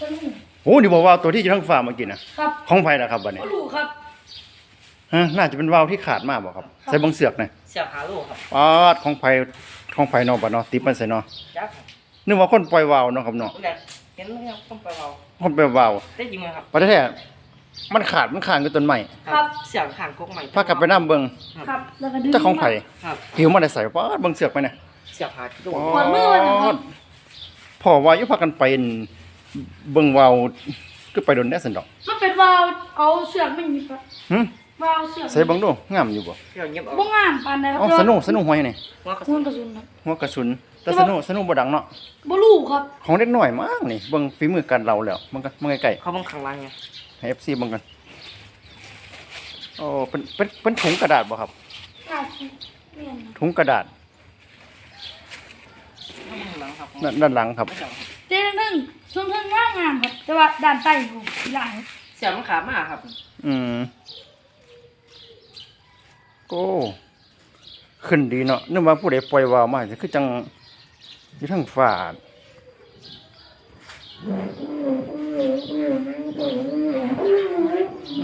สนุกโอ้นี่บอกว่าวตัวที่อยู่ทั้งฟาร์มเมื่อกี้นะครับของไผล่ะครับบัดนี้ก็รู้ครับฮะน่าจะเป็นว่าวที่ขาดมากบ่ครับ ใส่บังเสือกนะเสียบหาโลครับปาดของไผของไผเนาะบัดเนาะติดมันใส่เนาะจักครับนึกว่าคนปล่อยวาวเนาะครับเนาะเนี่ยเห็นไหมครับต้องไปเอาคนปล่อยวาวได้ยินไหมครับประแท้ๆมันขาดมันข้างกับต้นไม้ครับเสียบห่างกกใหม่พากันไปนํเบิ่งครับแล้วก็ดึงเจ้าของไผครับหิวมาได้ใส่ปาดเบิ่งเสือกไปเนี่ยเสียบหากิโลปวดมือวะนะครับพ่อว่าอยู่พากันไป เบิ่งวาวคือไปโดนแน่สันดอกมันเป็นวาวเอาเสือกไม่มีครับหึวาวเสือกใส่เบิ่งดูงามอยู่บ่เสียบเงียบเอาบ่งามปานใดครับอ๋อสนุกสนุกหอยนี่หัวกระห่สุวงนกระสุนครับหัวกระสุนแต่สนุกสนุกบ่ดังเนาะบ่รู้ครับ ของเด็กน้อยมากนี่เบิ่งฝีมือการเราแล้วมันก็มันใกล้เขาบังขังรังไงๆให้ FC เบิ่งกันโอ้เป็นเป็นเป็นถุงกระดาษบ่ครับน่าสิแม่นนะถุงกระดาษเขาบังหลังครับด้านด้านหลังครับไม่ใช่เต้นนึง ช่วงเทิงงามงามครับแต่ว่าด้านใต้ผมหลายเสียบมันขาดมากครับอืมโอ้ขึ้นดีเนาะนึกว่าผู้ใดปล่อยวาวมาจะคือจังอยู่ทั้งฟ้า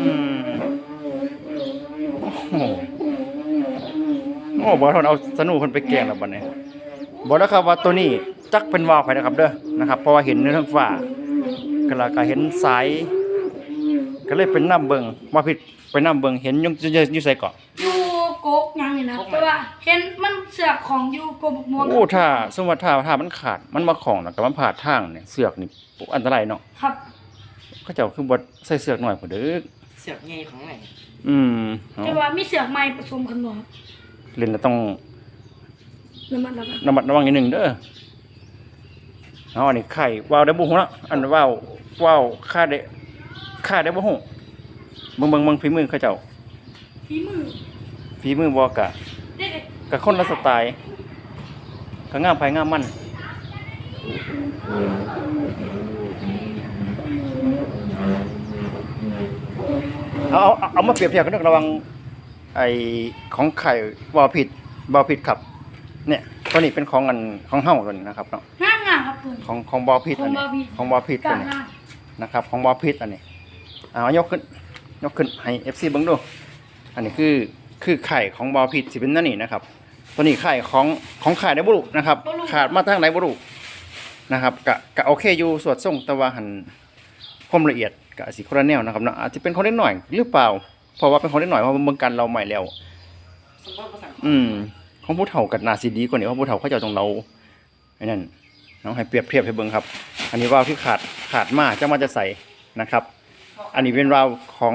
อืมโอ้โหโอ้บ่ทนเอาสนุกเพิ่นไปแกล้งแล้วบัดนี้บอกแล้วครับว่าตัวนี้ จักเป็นวาวไผนะครับเด้อนะครับเพราะว่าเห็นในทั้งฟ้าก็แล้วก็เห็นสาย ก็เลยเป็นน้ำเบิงว่าผิดไปน้ำเบิงเห็นอยุ่อยู่อยู่ใส่เกาะอยู่กกยังนี่นะแต่ว่าเห็นมันเสือกของอยู่กบม่วงโอ้ถ้าสมมติถ้าถ้ามันขาดมันมาของแล้วก็มันผ่าดทางเนี่ยเสือกนี่ปุ๊บอันตรายเนาะครับเขาเจ้าคือบดใส่เสือกหน่อยพอเด้อเสียบเงี้ยของไหนอืมเอาแต่ว่ามีเสือกใหม่ผสมกันบ่ครับเล่นแล้วต้องระมัดระวังระมัดระวังนิดหนึ่งเด้อ เอาอันนี้ไข่วาวได้บุหูละอันวาววาวค่าได้ค่าได้บุหูเบิ่งเบิ่งเบิ่งฝีมือเขาเจ้าฝีมือฝีมือบอกะเด็กกับคนละสไตล์ก็งามไผงามมันเอาเอาเอาเอามาเปรียบเทียบกันเรื่องระหวังไอของไข่บอผิดบอผิดครับ เนี่ยตัวนี้เป็นของอันของเฮ้าตัวนี้นะครับเนาะ งามงามครับเพิ่นของของบอผิดอันนี้ขขอองงบบออผิผิดดตัวนี้กล้างามนะครับ ของบอผิดอันนี้เอายกขึ้นยกขึ้นให้เอฟซีเบิ้งดูอันนี้คือคือไข่ของบอผิดสิเป็นนั่นนี่นะครับ ตัวนี้ไข่ของของไข่ได้บุรุนะครับขาดมาทางไหนบุรุนะครับกะกะโอเคอยู่สวดส่งแต่ว่าหันความละเอียดกะสิคนละแนวนะครับเนาะอาจจะเป็นคนเล็กหน่อยหรือเปล่า เพราะว่าเป็นคนเล็กหน่อยเพราะว่าเมืองกันเราใหม่แล้วสมบัติภาษาอืม ของผู้เฒ่ากับนาซีดีกว่านี้เพราะผู้เฒ่าเขาเจะตรงเราไอ้นั่น น้องให้เปรียบเทียบให้เบิ่งครับ อันนี้วาล์วที่ขาดขาดมากจะมาจะใส่นะครับ อันนี้เป็นวาล์วของ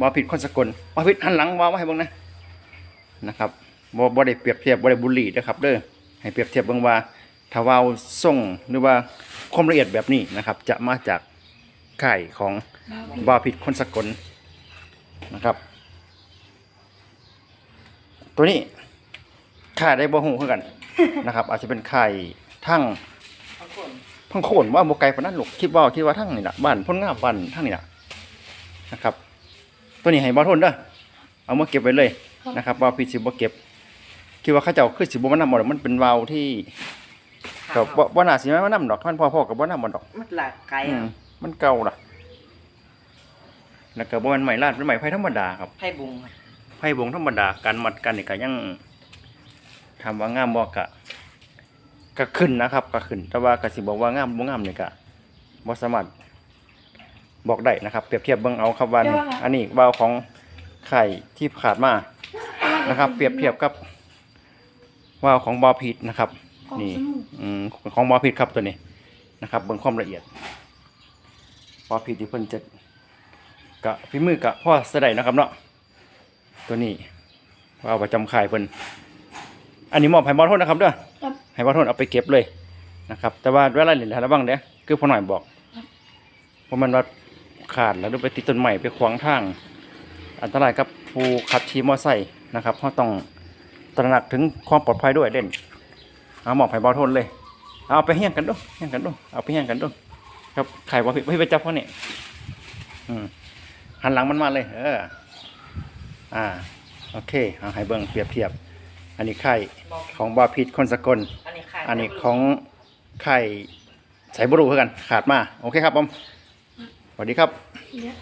วาล์วผิดคนสกลวาล์วผิดหันหลังวาล์วให้เบิ่งนะนะครับบ่บ่ได้เปรียบเทียบบ่ได้บุลลี่นะครับเด้อให้เปรียบเทียบเบิ่งว่าถ้าวาล์วส่งหรือว่าความละเอียดแบบนี้นะครับ จะมาจากค่ของบาผิดวาล์วผิดคนสกลนะครับ ตัวนี้ค่าได้บ่ฮู้คือกันนะครับ อาจจะเป็นค่ทั้ง พังโคนว่าโมไกลปานนั้นหรอกคิดว่าคิดว่าทั้งนี่ละบ้านพ้นงามบ้านทั้งนี่ละนะครับ ตัวนี้ให้บ่ทนเด้อเอามาเก็บไว้เลยนะครับวาวผิดสิบ่เก็บ คิดว่าเขาเจ้าคือสิบ่มานำบ่ดอกมันเป็นวาวที่ก็บ่บ่น่าสิมานำดอกมันพ่อๆกับบ่นำบ่ดอก มันหลากไกลอืคมรับมันเก่าล่ะแล้วก็บ่แม่นไม้ลาดเป็นไม้ไผ่ธรรมดาครับไพ่บุงครับไผ่บงธรรมดาการมัดกันนี่ก็ยังทำว่างามบ่กะ ก็ขึ้นนะครับก็ขึ้น แต่ว่าก็สิบอกว่างามบ่งามนี่ก็บ่สามารถบอกได้นะครับ เปรียบเทียบเบิ่งเอาครับว่านี่อันนี้วาวของไข่ที่ขาดมานะครับ เปรียบเทียบกับวาวของบอผิดนะครับของนี่สนุกอืมของบอผิดครับตัวนี้นะครับ เบิ่งความละเอียดบอผิดที่เพิ่นจะกะฝีมือกะพ่อสะได้นะครับเนาะตัวนี้ว่าประจำค่ายเพิ่นอันนี้มอบให้บอโทษนะครับเด้อครับ ให้บอโทษเอาไปเก็บเลยนะครับ แต่ว่าเวลาเล่นระวังเด้อคือพ่อหน่อยบอกเพราะมันว่าขาดแล้วไปติดต้นใหม่ไปขวางทาง อันตรายกับผู้ขับขี่มอไซค์นะครับเขาต้องตระหนักถึงความปลอดภัยด้วยเด่นเอาหมอบไผ่บอทนเลย เอาไปเฮี้ยงกันดูเฮี้ยงกันดูเอาไปเฮี้ยงกันดูครับไข่บอผิดไม่ไปจับเขาเนี่ยอืมหันหลังมันมาเลย เออ อ่า โอเค เอาให้เบิ่งเปรียบเทียบ อันนี้ไข่ของบอผิดคนสกล อันนี้ขายอันนี้ของไข่ใส่บรูคือกัน ขาดมา โอเคครับผมสวัสดีครับ เนี่ย